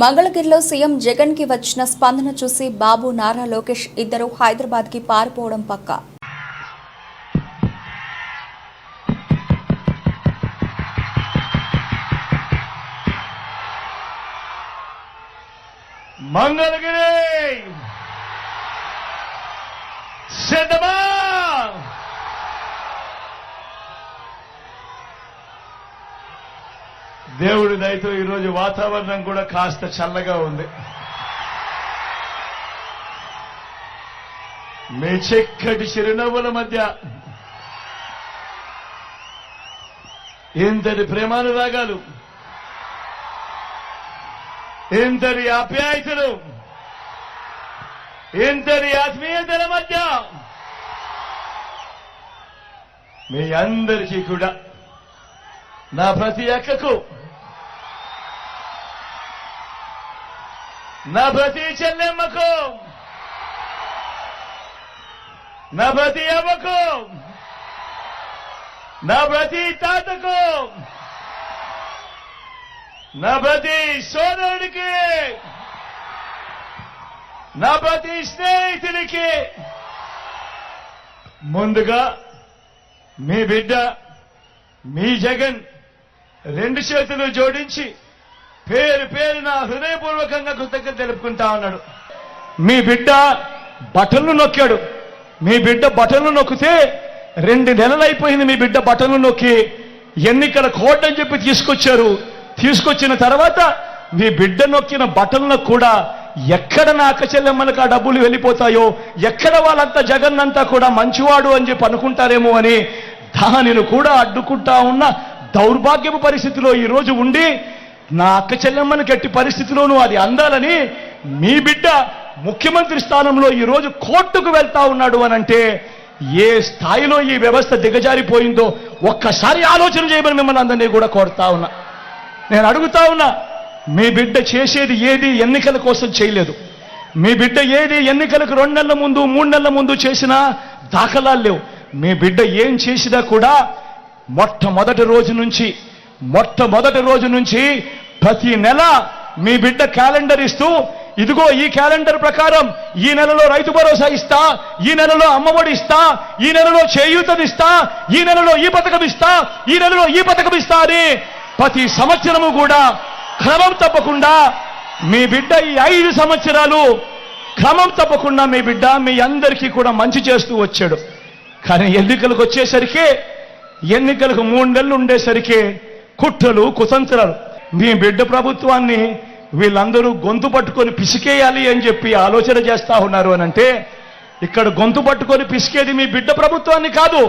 మంగళగిరిలో సీఎం జగన్కి వచ్చిన స్పందన చూసి బాబు నారా లోకేష్ ఇద్దరు హైదరాబాద్కి పారిపోవడం పక్కా. మంగళగిరి! సిద్ధమా? దేవుడి దయతో ఈరోజు వాతావరణం కూడా కాస్త చల్లగా ఉంది. మీ చిక్కటి చిరునవ్వుల మధ్య ఇంతటి ప్రేమానురాగాలు ఇంతటి ఆప్యాయతలు ఇంతటి ఆత్మీయతల మధ్య మీ అందరికీ కూడా నా ప్రతి అక్కకు నా ప్రతి చెల్లెమ్మకు. నా ప్రతి అమ్మకు నా ప్రతి తాతకు. నా ప్రతి సోదరుడికి. నా ప్రతి స్నేహితుడికి. ముందుగా మీ బిడ్డ మీ జగన్ రెండు చేతులు జోడించి పేరు పేరు నా హృదయపూర్వకంగా కృతజ్ఞత తెలుపుకుంటా ఉన్నాడు. మీ బిడ్డ బటన్లు నొక్కాడు. మీ బిడ్డ బటన్లు నొక్కితే రెండు నెలలైపోయింది మీ బిడ్డ బటన్లు నొక్కి ఎన్నికల కోడ్ అని చెప్పి తీసుకొచ్చారు. తీసుకొచ్చిన తర్వాత మీ బిడ్డ నొక్కిన బటన్లకు కూడా ఎక్కడ నా అక్క చెల్లెమ్మలకు ఆ డబ్బులు వెళ్ళిపోతాయో ఎక్కడ వాళ్ళంతా జగన్ అంతా కూడా మంచివాడు అని చెప్పి అనుకుంటారేమో అని దానిని కూడా అడ్డుకుంటా ఉన్న దౌర్భాగ్యపు పరిస్థితిలో ఈరోజు ఉండి నా అక్క చెల్లెమ్మని గట్టి పరిస్థితిలోనూ అది అందాలని మీ బిడ్డ ముఖ్యమంత్రి స్థానంలో ఈరోజు కోర్టుకు వెళ్తా ఉన్నాడు అని అంటే ఏ స్థాయిలో ఈ వ్యవస్థ దిగజారిపోయిందో ఒక్కసారి ఆలోచన చేయమని మిమ్మల్ని అందరినీ కూడా కోరుతా ఉన్నా. నేను అడుగుతా ఉన్నా మీ బిడ్డ చేసేది ఏది ఎన్నికల కోసం చేయలేదు. మీ బిడ్డ ఏది ఎన్నికలకు రెండు నెలల ముందు మూడు నెలల ముందు చేసినా దాఖలాలు లేవు. మీ బిడ్డ ఏం చేసినా కూడా మొట్టమొదటి రోజు నుంచి మొట్టమొదటి రోజు నుంచి ప్రతి నెల మీ బిడ్డ క్యాలెండర్ ఇస్తూ ఇదిగో ఈ క్యాలెండర్ ప్రకారం ఈ నెలలో రైతు భరోసా ఇస్తా ఈ నెలలో అమ్మఒడి ఇస్తా ఈ నెలలో చేయూతనిస్తా ఈ నెలలో ఈ పథకం ఇస్తా ఈ నెలలో ఈ పథకం ఇస్తా అని ప్రతి సంవత్సరము కూడా క్రమం తప్పకుండా మీ బిడ్డ ఈ ఐదు సంవత్సరాలు క్రమం తప్పకుండా మీ బిడ్డ మీ అందరికీ కూడా మంచి చేస్తూ వచ్చాడు. కానీ ఎన్నికలకు వచ్చేసరికి ఎన్నికలకు మూడు నెలలు ఉండేసరికి కుట్రలు కుతంత్రాలు మీ బిడ్డ ప్రభుత్వాన్ని వీళ్ళందరూ గొంతు పట్టుకొని పిసికేయాలి అని చెప్పి ఆలోచన చేస్తా ఉన్నారు అని అంటే ఇక్కడ గొంతు పట్టుకొని పిసికేది మీ బిడ్డ ప్రభుత్వాన్ని కాదు.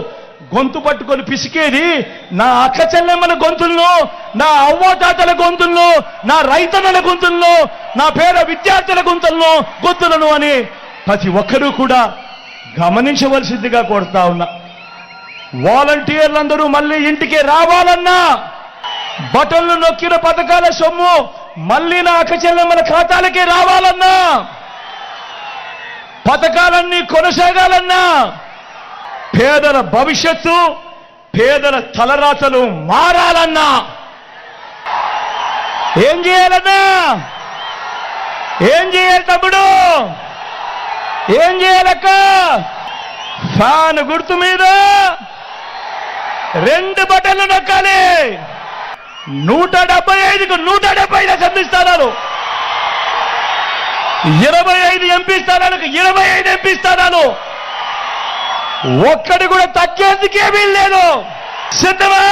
గొంతు పట్టుకొని పిసికేది నా అక్క చెల్లెమ్మల గొంతుల్లో నా అవ్వతాతల గొంతుల్లో నా రైతన్నల గొంతుల్లో నా పేద విద్యార్థుల గొంతుల్లో గొంతులను అని ప్రతి ఒక్కరూ కూడా గమనించవలసిందిగా కోరుతా ఉన్నా. వాలంటీర్లందరూ మళ్ళీ ఇంటికి రావాలన్నా బటన్లు నొక్కిన పథకాల సొమ్ము మళ్ళీ నా అక్కచెల్లెమ్మల ఖాతాలకి రావాలన్నా. పథకాలన్నీ కొనసాగాలన్నా. పేదల భవిష్యత్తు పేదల తలరాతలు మారాలన్నా. ఏం చేయాలన్నా? ఏం చేయాలి తమ్ముడు? ఏం చేయాలక్క? ఫ్యాన్ గుర్తు మీద రెండు బటన్లు నొక్కాలి. నూట డెబ్బై ఐదుకు నూట డెబ్బై ఐదు అసెంబ్లీ స్థానాలు. ఇరవై ఐదు ఎంపీ స్థానాలకు ఇరవై ఐదు ఎంపీ స్థానాలు. ఒక్కడి కూడా తగ్గేందుకేమీ లేదు. సిద్ధమా?